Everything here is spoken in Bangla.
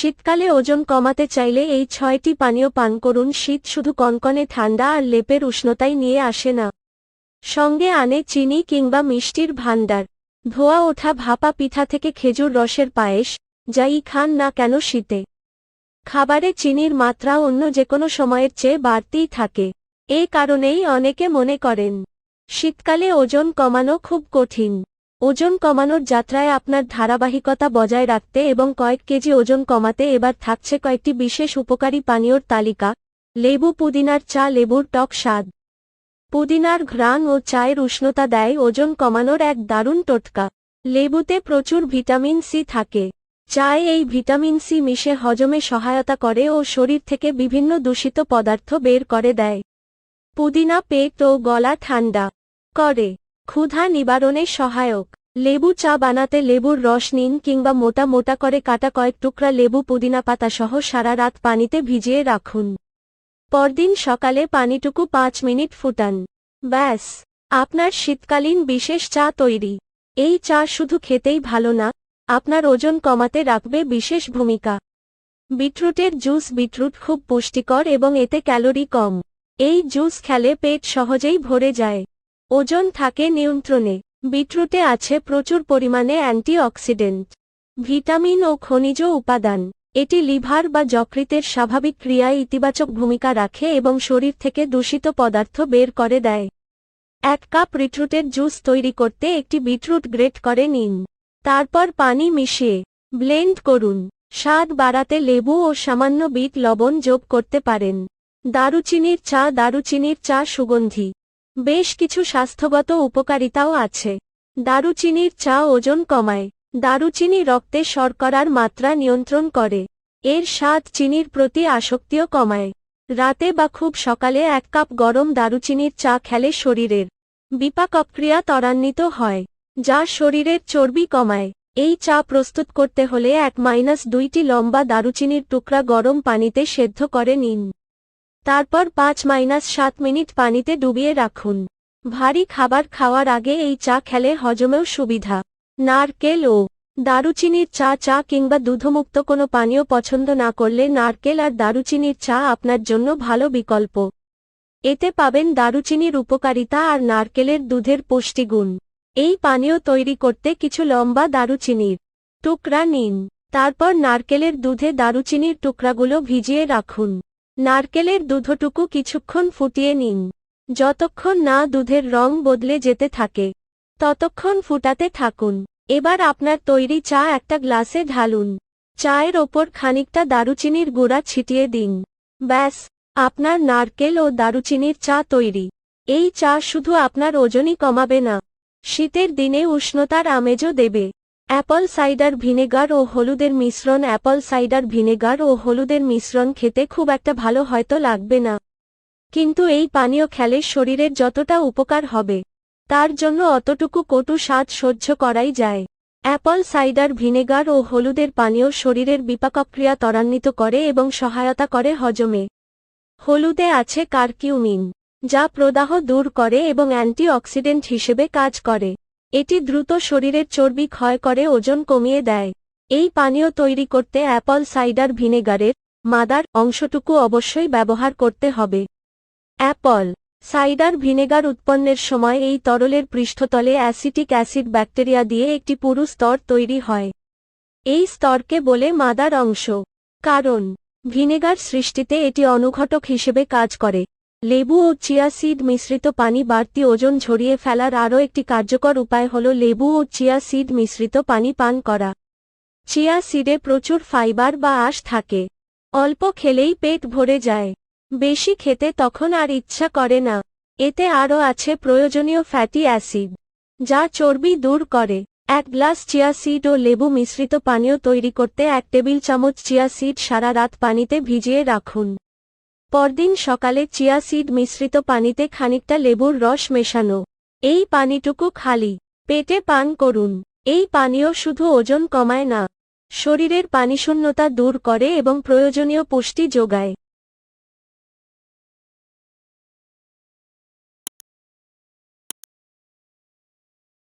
শীতকালে ওজন কমাতে চাইলে এই ছয়টি পানীয় পান করুন। শীত শুধু কনকনে ঠান্ডা আর লেপের উষ্ণতাই নিয়ে আসে না। সঙ্গে আনে চিনি কিংবা মিষ্টির ভাণ্ডার। ধোয়া ওঠা ভাপা পিঠা থেকে খেজুর রসের পায়েস যাই খান না কেন শীতে। খাবারে চিনির মাত্রা অন্য যেকোনো সময়ের চেয়ে বাড়তেই থাকে। এ কারণেই অনেকে মনে করেন, শীতকালে ওজন কমানো খুব কঠিন। ওজন কমানোর যাত্রায় আপনার ধারাবাহিকতা বজায় রাখতে এবং কয়েক কেজি ওজন কমাতে এবার থাকছে কয়েকটি বিশেষ উপকারী পানীয়র তালিকা, লেবু পুদিনার চা, লেবুর টক স্বাদ। পুদিনার ঘ্রাণ ও চায়ের উষ্ণতা দেয় ওজন কমানোর এক দারুণ টোটকা। লেবুতে প্রচুর ভিটামিন সি থাকে। চায়ে এই ভিটামিন সি মিশে হজমে সহায়তা করে ও শরীর থেকে বিভিন্ন দূষিত পদার্থ বের করে দেয়। পুদিনা পেট ও গলা ঠান্ডা করে। ক্ষুধা নিবারণে সহায়ক। লেবু চা বানাতে লেবুর রস নিন কিংবা মোটা মোটা করে কাটা কয়েক টুকরা লেবু পুদিনা পাতা সহ সারা রাত পানিতে ভিজিয়ে রাখুন। পরদিন সকালে পানিটুকু পাঁচ মিনিট ফুটান। ব্যাস। আপনার শীতকালীন বিশেষ চা তৈরি। এই চা শুধু খেতেই ভালো না, আপনার ওজন কমাতে রাখবে বিশেষ ভূমিকা। বিটরুটের জুস বিটরুট খুব পুষ্টিকর এবং এতে ক্যালোরি কম। এই জুস খেলে পেট সহজেই ভরে যায়। ওজন থাকে নিয়ন্ত্রণে। বিটরুটে আছে প্রচুর পরিমাণে অ্যান্টিঅক্সিডেন্ট। ভিটামিন ও খনিজ উপাদান। এটি লিভার বা যকৃতের স্বাভাবিক ক্রিয়ায় ইতিবাচক ভূমিকা রাখে এবং শরীর থেকে দূষিত পদার্থ বের করে দেয়। এক কাপ বিটরুটের জুস তৈরি করতে একটি বিটরুট গ্রেট করে নিন। তারপর পানি মিশিয়ে ব্লেন্ড করুন। স্বাদ বাড়াতে লেবু ও সামান্য বিট লবণ যোগ করতে পারেন। দারুচিনির চা দারুচিনির চা সুগন্ধি। বেশ কিছু স্বাস্থ্যগত উপকারিতাও আছে। দারুচিনির চা ওজন কমায়। দারুচিনি রক্তে শর্করার মাত্রা নিয়ন্ত্রণ করে। এর স্বাদ চিনির প্রতি আসক্তিও কমায়। রাতে বা খুব সকালে এক কাপ গরম দারুচিনির চা খেলে শরীরের বিপাকক্রিয়া ত্বরান্বিত হয়, যা শরীরের চর্বি কমায়। এই চা প্রস্তুত করতে হলে এক মাইনাস দুইটি লম্বা দারুচিনির টুকরা গরম পানিতে সেদ্ধ করে নিন। তারপর পাঁচ মাইনাস সাত মিনিট পানিতে ডুবিয়ে রাখুন। ভারী খাবার খাওয়ার আগে এই চা খেলে হজমেও সুবিধা। নারকেল ও দারুচিনির চা চা কিংবা দুধমুক্ত কোনো পানীয় পছন্দ না করলে নারকেল আর দারুচিনির চা আপনার জন্য ভালো বিকল্প। এতে পাবেন দারুচিনির উপকারিতা আর নারকেলের দুধের পুষ্টিগুণ। এই পানীয় তৈরি করতে কিছু লম্বা দারুচিনির টুকরা নিন। তারপর নারকেলের দুধে দারুচিনির টুকরাগুলো ভিজিয়ে রাখুন। নারকেলের দুধটুকু কিছুক্ষণ ফুটিয়ে নিন। যতক্ষণ না দুধের রং বদলে যেতে থাকে, ততক্ষণ ফুটাতে থাকুন। এবার আপনার তৈরি চা একটা গ্লাসে ঢালুন। চায়ের ওপর খানিকটা দারুচিনির গুঁড়া ছিটিয়ে দিন। ব্যাস, আপনার নারকেল ও দারুচিনির চা তৈরি। এই চা শুধু আপনার ওজনই কমাবে না, শীতের দিনে উষ্ণতার আমেজও দেবে। অ্যাপল সাইডার ভিনেগার ও হলুদের মিশ্রণ। অ্যাপল সাইডার ভিনেগার ও হলুদের মিশ্রণ খেতে খুব একটা ভালো হয়তো লাগবে না। কিন্তু এই পানীয় খেলে শরীরের যতটা উপকার হবে, তার জন্য অতটুকু কটু স্বাদ সহ্য করাই যায়। অ্যাপল সাইডার ভিনেগার ও হলুদের পানীয় শরীরের বিপাকক্রিয়া ত্বরান্বিত করে এবং সহায়তা করে হজমে। হলুদে আছে কার্কিউমিন, যা প্রদাহ দূর করে এবং অ্যান্টিঅক্সিডেন্ট হিসেবে কাজ করে। এটি দ্রুত শরীরের চর্বি ক্ষয় করে ওজন কমিয়ে দেয়। এই পানীয় তৈরি করতে অ্যাপল সাইডার ভিনেগারের মাদার অংশটুকু অবশ্যই ব্যবহার করতে হবে। অ্যাপল সাইডার ভিনেগার উৎপন্নের সময় এই তরলের পৃষ্ঠতলে অ্যাসিটিক অ্যাসিড ব্যাকটেরিয়া দিয়ে একটি পুরু স্তর তৈরি হয়। এই স্তরকে বলে মাদার অংশ। কারণ, ভিনেগার সৃষ্টিতে এটি অনুঘটক হিসেবে কাজ করে। লেবু ও চিয়া সিড মিশ্রিত পানি বাড়তি ওজন ঝরিয়ে ফেলার আরও একটি কার্যকর উপায় হল লেবু ও চিয়া সিড মিশ্রিত পানি পান করা। চিয়া সিডে প্রচুর ফাইবার বা আঁশ থাকে। অল্প খেলেই পেট ভরে যায়। বেশি খেতে তখন আর ইচ্ছা করে না। এতে আরও আছে প্রয়োজনীয় ফ্যাটি অ্যাসিড, যা চর্বি দূর করে। এক গ্লাস চিয়া সিড ও লেবু মিশ্রিত পানীয় তৈরি করতে এক টেবিল চামচ চিয়া সিড সারা রাত পানিতে ভিজিয়ে রাখুন। পরদিন সকালে চিয়া সিড মিশ্রিত পানিতে খানিকটা লেবুর রস মেশানো। এই পানিটুকু খালি। পেটে পান করুন। এই পানীয় শুধু ওজন কমায় না। শরীরের পানিশূন্যতা দূর করে এবং প্রয়োজনীয় পুষ্টি যোগায়।